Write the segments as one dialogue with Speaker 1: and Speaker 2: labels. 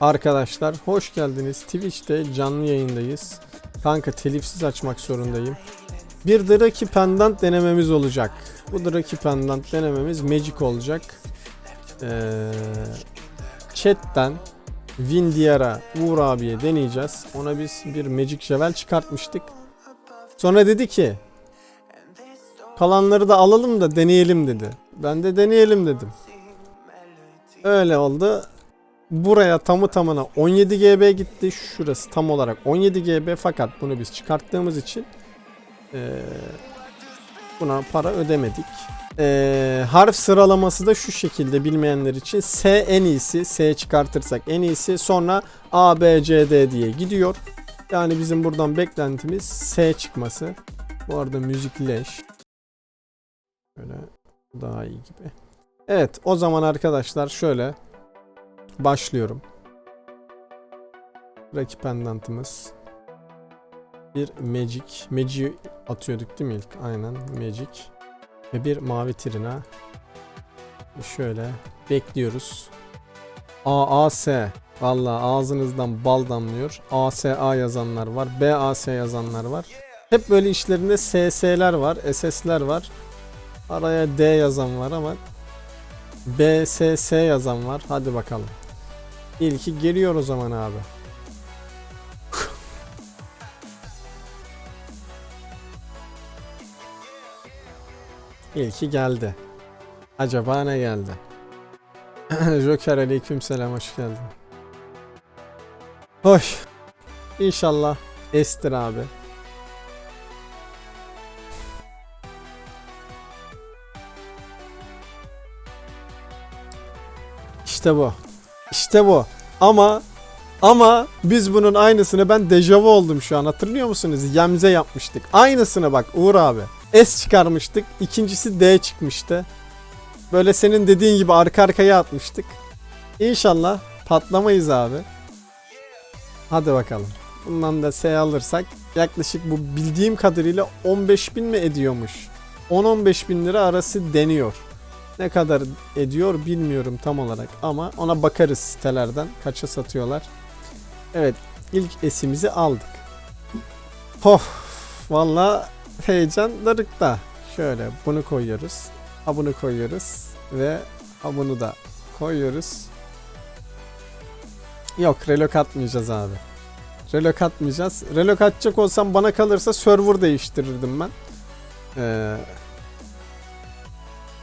Speaker 1: arkadaşlar. Hoş geldiniz. Twitch'te canlı yayındayız. Kanka telifsiz açmak zorundayım. Bir Draki Pendant denememiz olacak. Bu Draki Pendant denememiz Magic olacak. Ee, chatten Windiar'a Uğur abiye deneyeceğiz. Ona biz bir Magic Javel çıkartmıştık. Sonra dedi ki kalanları da alalım da deneyelim dedi. Ben de deneyelim dedim. Öyle oldu. Buraya tamı tamına 17 GB gitti. Şurası tam olarak 17 GB fakat bunu biz çıkarttığımız için eee, buna para ödemedik. Eee, harf sıralaması da şu şekilde bilmeyenler için S en iyisi. S çıkartırsak en iyisi. Sonra A, B, C, D diye gidiyor. Yani bizim buradan beklentimiz S çıkması. Bu arada müzik leş. Böyle daha iyi gibi. Evet o zaman arkadaşlar şöyle başlıyorum. Rakip pendantımız. Bir Magic. Magic atıyorduk değil mi ilk? Aynen Magic. Ve bir mavi trina. Şöyle bekliyoruz. AAS. Valla ağzınızdan bal damlıyor. ASA yazanlar var. BAS yazanlar var. Hep böyle işlerinde SS'ler var. SS'ler var. Araya D yazan var ama BSS yazan var. Hadi bakalım. İlki geliyor o zaman abi. İlki geldi. Acaba ne geldi? Joker aleykümselam hoş geldin. Hoş. İnşallah estir abi. İşte bu. İşte bu. Ama ama biz bunun aynısını ben dejavu oldum şu an. Hatırlıyor musunuz? Yemze yapmıştık. Aynısını bak Uğur abi. S çıkarmıştık. İkincisi D çıkmıştı. Böyle senin dediğin gibi arka arkaya atmıştık. İnşallah patlamayız abi. Hadi bakalım. Bundan da S alırsak yaklaşık bu bildiğim kadarıyla 15 bin mi ediyormuş? 10-15 bin lira arası deniyor. Ne kadar ediyor bilmiyorum tam olarak ama ona bakarız sitelerden kaça satıyorlar. Evet ilk esimizi aldık. Hoh valla heyecan darıkta. Şöyle bunu koyuyoruz. Ha bunu koyuyoruz ve ha bunu da koyuyoruz. Yok relok atmayacağız abi. Relok atmayacağız. Relok atacak olsam bana kalırsa server değiştirirdim ben. Ee,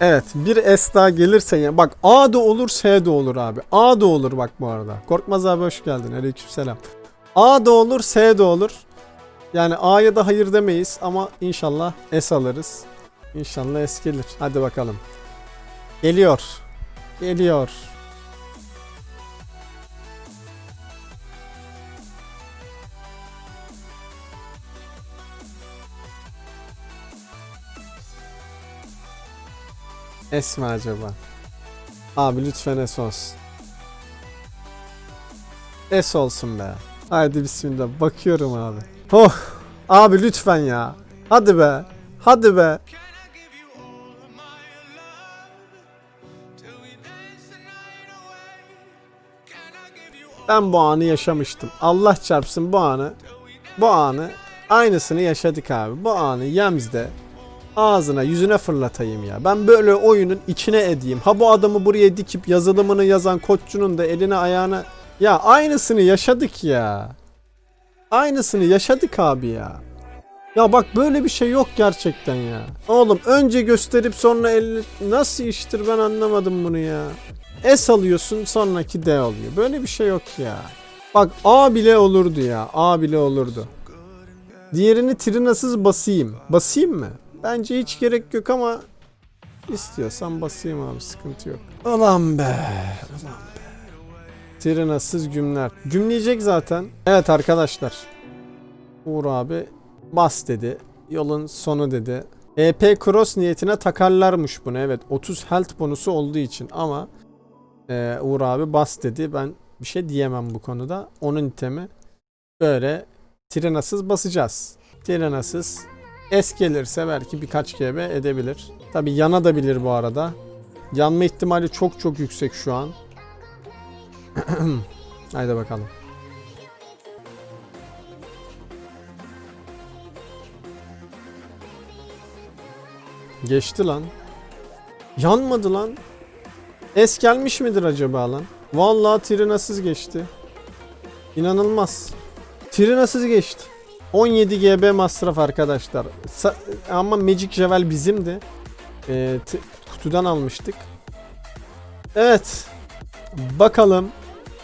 Speaker 1: Evet bir S daha gelirse ya bak A da olur S de olur abi. A da olur bak bu arada. Korkmaz abi hoş geldin. Aleykümselam. A da olur S de olur. Yani A'ya da hayır demeyiz ama inşallah S alırız. İnşallah S gelir. Hadi bakalım. Geliyor. Geliyor. S mi acaba? Abi lütfen S olsun. S olsun be. Haydi bismillah. Bakıyorum abi. Oh. Abi lütfen ya. Hadi be. Hadi be. Ben bu anı yaşamıştım. Allah çarpsın bu anı. Bu anı aynısını yaşadık abi. Bu anı Yems'de ağzına yüzüne fırlatayım ya. Ben böyle oyunun içine edeyim. Ha bu adamı buraya dikip yazılımını yazan koççunun da eline ayağına ya aynısını yaşadık ya. Aynısını yaşadık abi ya. Ya bak böyle bir şey yok gerçekten ya. Oğlum önce gösterip sonra el nasıl iştir ben anlamadım bunu ya. S alıyorsun sonraki D oluyor. Böyle bir şey yok ya. Bak A bile olurdu ya. A bile olurdu. Diğerini trinasız basayım. Basayım mı? Bence hiç gerek yok ama istiyorsan basayım abi sıkıntı yok. Ulan be. Ulan be. Trinasız gümler. Gümleyecek zaten. Evet arkadaşlar. Uğur abi bas dedi. Yolun sonu dedi. EP Cross niyetine takarlarmış bunu. Evet 30 health bonusu olduğu için ama e, Uğur abi bas dedi. Ben bir şey diyemem bu konuda. Onun itemi böyle Trinasız basacağız. Trinasız S gelirse belki birkaç GB edebilir. Tabi yanabilir bu arada. Yanma ihtimali çok çok yüksek şu an. Haydi bakalım. Geçti lan. Yanmadı lan. Es gelmiş midir acaba lan? Vallahi Trinasız geçti. İnanılmaz. Trinasız geçti. 17 GB masraf arkadaşlar. Sa- ama Magic Javel bizimdi. T- kutudan almıştık. Evet. Bakalım.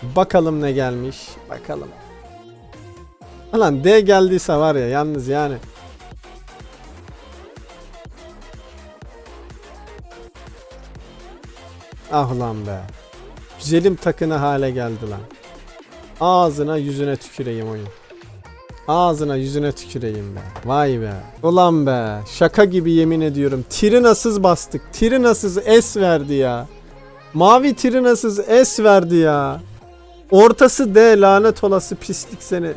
Speaker 1: Bakalım ne gelmiş. Bakalım. Lan D geldiyse var ya yalnız yani. Ah lan be. Güzelim takını hale geldi lan. Ağzına yüzüne tüküreyim oyun. Ağzına yüzüne tüküreyim be. Vay be. Ulan be. Şaka gibi yemin ediyorum. Tirinasız bastık. Tirinasız S verdi ya. Mavi Tirinasız S verdi ya. Ortası D lanet olası pislik seni.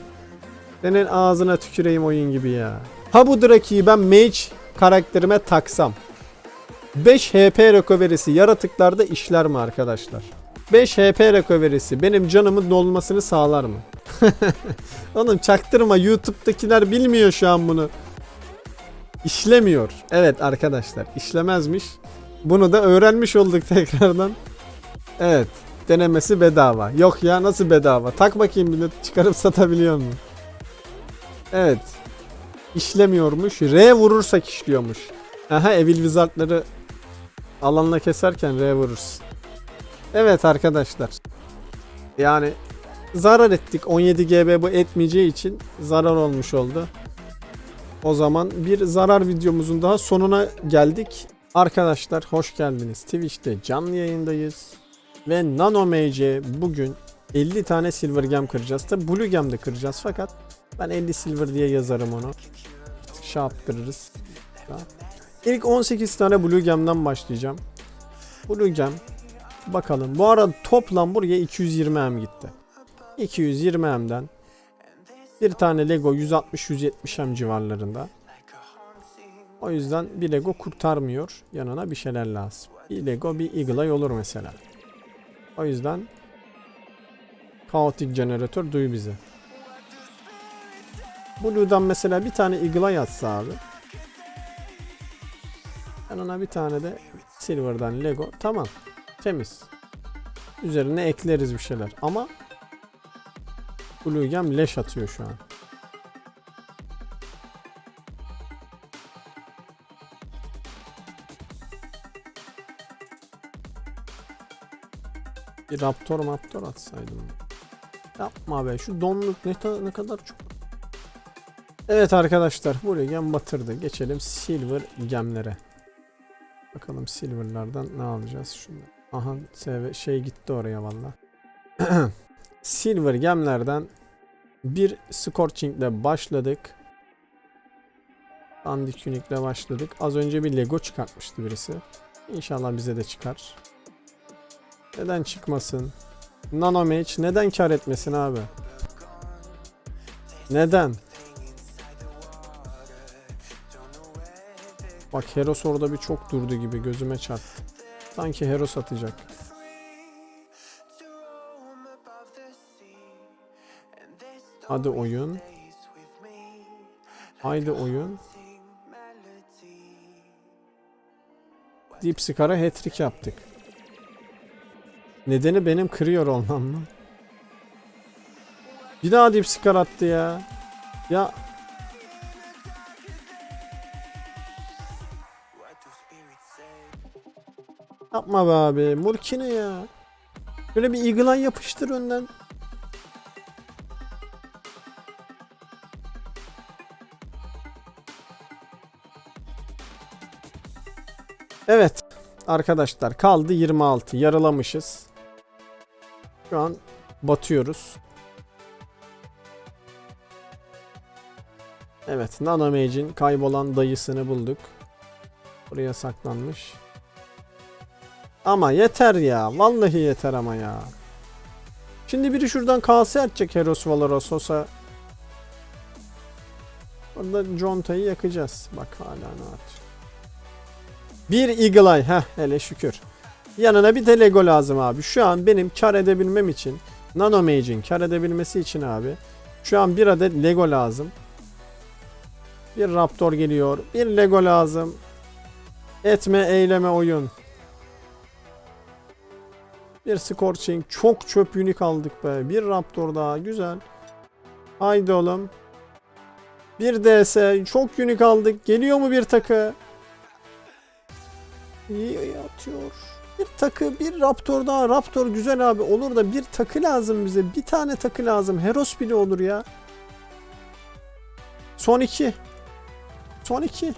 Speaker 1: Senin ağzına tüküreyim oyun gibi ya. Ha bu Draki'yi ben Mage karakterime taksam. 5 HP recovery'si yaratıklarda işler mi arkadaşlar? 5 HP recovery'si benim canımın dolmasını sağlar mı? Oğlum çaktırma YouTube'dakiler bilmiyor şu an bunu. İşlemiyor. Evet arkadaşlar işlemezmiş. Bunu da öğrenmiş olduk tekrardan. Evet denemesi bedava. Yok ya nasıl bedava? Tak bakayım bir çıkarıp satabiliyor mu? Evet. İşlemiyormuş. R vurursak işliyormuş. Aha Evil Wizard'ları alanla keserken R vururuz. Evet arkadaşlar. Yani zarar ettik. 17 GB bu etmeyeceği için zarar olmuş oldu. O zaman bir zarar videomuzun daha sonuna geldik. Arkadaşlar hoş geldiniz. Twitch'te canlı yayındayız. Ve Nano MC bugün 50 tane Silver Gem kıracağız. Tabi Blue Gem de kıracağız fakat ben 50 Silver diye yazarım onu. Şey yaptırırız. İlk 18 tane Blue Gem'den başlayacağım. Blue Gem bakalım. Bu arada toplam buraya 220 M gitti. 220 M'den bir tane Lego 160-170 M civarlarında. O yüzden bir Lego kurtarmıyor. Yanına bir şeyler lazım. Bir Lego bir Eagle olur mesela. O yüzden kaotik jeneratör duy bizi. Blue'dan mesela bir tane Eagle Eye atsa abi. Yanına bir tane de Silver'dan Lego. Tamam. Temiz. Üzerine ekleriz bir şeyler. Ama Blue Gem leş atıyor şu an. Bir Raptor Raptor atsaydım. Yapma be şu donluk ne, ne kadar çok. Evet arkadaşlar Gem batırdı. Geçelim Silver Gemlere. Bakalım Silver'lardan ne alacağız şunu. Aha SV şey gitti oraya valla. Silver gemlerden bir Scorching ile başladık. Dandik ile başladık. Az önce bir Lego çıkartmıştı birisi. İnşallah bize de çıkar. Neden çıkmasın? Nano Mage neden kar etmesin abi? Neden? Bak Heros orada bir çok durdu gibi gözüme çarptı. Sanki Heros atacak. Hadi oyun. Haydi oyun. Deep Scar'a hat-trick yaptık. Nedeni benim kırıyor olmam mı? Bir daha Deep Scar attı ya. Ya Yapma be abi. Murkine ya. Böyle bir Eagle yapıştır önden. Evet. Arkadaşlar kaldı 26. Yarılamışız. Şu an batıyoruz. Evet. Nano Mage'in kaybolan dayısını bulduk. Buraya saklanmış. Ama yeter ya. Vallahi yeter ama ya. Şimdi biri şuradan kase atacak Heros Valorosos'a. Orada Jonta'yı yakacağız. Bak hala ne atıyor. Bir Eagle Eye. Heh hele şükür. Yanına bir de Lego lazım abi. Şu an benim kar edebilmem için Nano Mage'in kar edebilmesi için abi şu an bir adet Lego lazım. Bir Raptor geliyor. Bir Lego lazım. Etme eyleme oyun. Bir Scorching. Çok çöp unique aldık be. Bir Raptor daha. Güzel. Haydi oğlum. Bir DS. Çok unique aldık. Geliyor mu bir takı? İyi atıyor. Bir takı, bir Raptor daha. Raptor güzel abi. Olur da bir takı lazım bize. Bir tane takı lazım. Heros bile olur ya. Son iki. Son iki.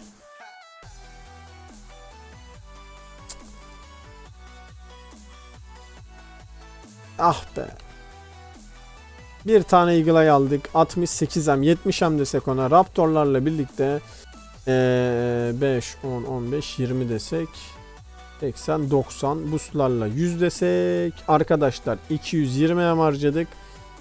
Speaker 1: Ah be. Bir tane Eagle aldık. 68M, 70M desek ona. Raptorlarla birlikte ee, 5, 10, 15, 20 desek 80, 90 boostlarla 100 desek arkadaşlar 220 M harcadık.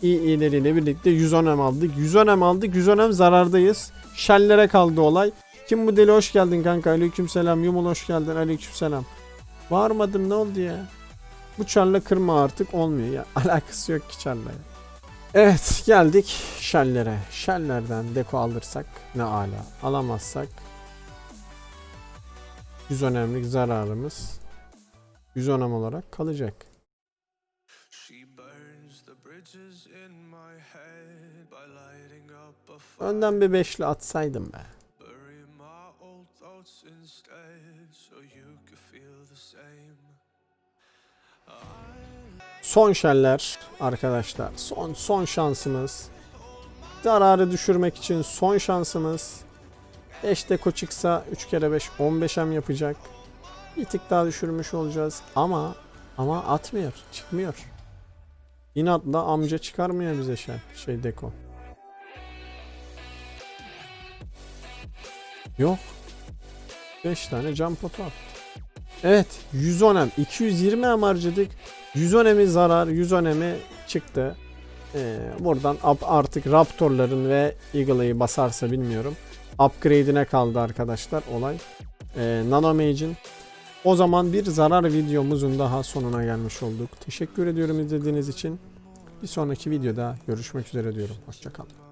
Speaker 1: İyi birlikte 110 M aldık. 110 M aldık. 110 M zarardayız. Şellere kaldı olay. Kim bu deli hoş geldin kanka. Aleykümselam. Yumul hoş geldin. Aleykümselam. Bağırmadım ne oldu ya? Bu çarla kırma artık olmuyor ya. Alakası yok ki çarla. Evet geldik şellere. Şellerden deko alırsak ne ala. Alamazsak 100 önemlik zararımız 100 önem olarak kalacak. Önden bir beşli atsaydım be.
Speaker 2: Bury my old thoughts instead so you could feel the same.
Speaker 1: Son şeller arkadaşlar. Son son şansımız. Zararı düşürmek için son şansımız. 5 deko çıksa 3 kere 5 15'em yapacak. Bir tık daha düşürmüş olacağız ama ama atmıyor. Çıkmıyor. İnatla amca çıkarmıyor bize şey, şey deko. Yok. 5 tane cam potu attı. Evet 110 em 220 em harcadık. 110 emi zarar 110 emi çıktı. Ee, buradan artık Raptor'ların ve Eagle'ı basarsa bilmiyorum. Upgrade'ine kaldı arkadaşlar olay. Ee, Nano Mage'in. O zaman bir zarar videomuzun daha sonuna gelmiş olduk. Teşekkür ediyorum izlediğiniz için. Bir sonraki videoda görüşmek üzere diyorum. Hoşçakalın.